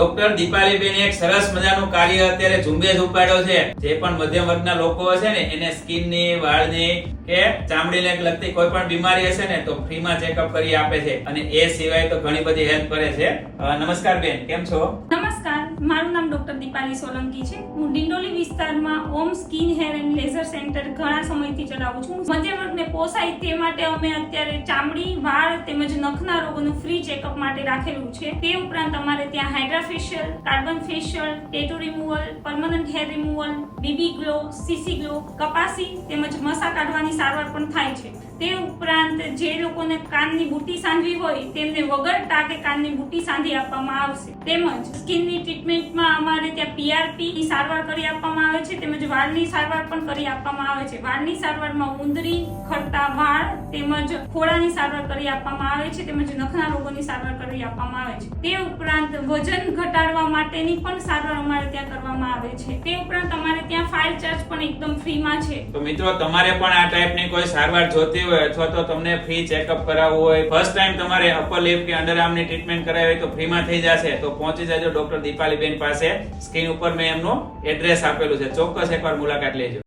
Doctor દીપાલીબેન એક સરસ મજાનું કાર્ય અત્યારે ઝુંબેશ ઉપાડ્યો છે. જે પણ મધ્યમ વર્ગના લોકો હશે ને, એને સ્કિનની, વાળની કે ચામડીને લગતી કોઈ પણ બીમારી હશે ને, તો ફ્રીમાં ચેકઅપ કરી આપે છે. અને એ સિવાય તો ઘણી બધી હેલ્પ કરે છે. નમસ્કાર બેન, કેમ છો? નમસ્કાર, મારું નામ ડોક્ટર દીપાલી સોલંકી છે. હું ડિંડોલી વિસ્તારમાં Om skin hair and laser centre ઘણા સમયથી ચલાવું છું. મધ્યમ વર્ગને પોસાય તે માટે અમે અત્યારે ચામડી, વાળ તેમજ નખના રોગોનું ફ્રી ચેકઅપ માટે રાખેલું છે. તે ઉપરાંત અમારે ત્યાં hydra facial carbon facial tattoo removal permanent hair removal BB glow CC glow કપાસી તેમજ મસા કાઢવાની સારવાર પણ થાય છે. તે ઉપરાંત જે લોકોને કાનની બુટ્ટી સાંધવી હોય તેમને વગર ટાકે કાનની બુટ્ટી સાંધી આપવામાં આવશે. તેમજ સ્કિનની ટ્રીટમેન્ટમાં અમારે ત્યાં પીઆરપી સારવાર કરી આપવામાં આવે છે. તેમજ વાળની સારવાર પણ કરી આપવામાં આવે છે. વાળની સારવારમાં ઉંદરી, ખરતા વાળ તેમજ ખોળાની સારવાર કરી આપવામાં આવે છે તેમજ નખના રોગોની સારવાર કરી આપવામાં આવે છે. તે ઉપરાંત વજન ઘટાડવા માટેની પણ સારવાર અમારે ત્યાં કરવામાં આવે છે. તે ઉપરાંત અમારે ત્યાં ફાઇલ ચાર્જ પણ એકદમ ફ્રીમાં છે. તો મિત્રો, તમારે પણ આ ટાઈપની કોઈ સારવાર જોતી હોય અથવા તો તમને ફ્રી ચેકઅપ કરાવવું હોય ફર્સ્ટ ટાઈમ તમારે અપર લિપ કે અંડર આર્મની ટ્રીટમેન્ટ કરાવી હોય તો ફ્રીમાં થઈ જશે. તો પહોંચી જજો ડોક્ટર દીપાલીબેન પાસે. સ્ક્રીન ઉપર મેં એમનો એડ્રેસ આપેલું છે. ચોક્કસ એકવાર મુલાકાત લેજો.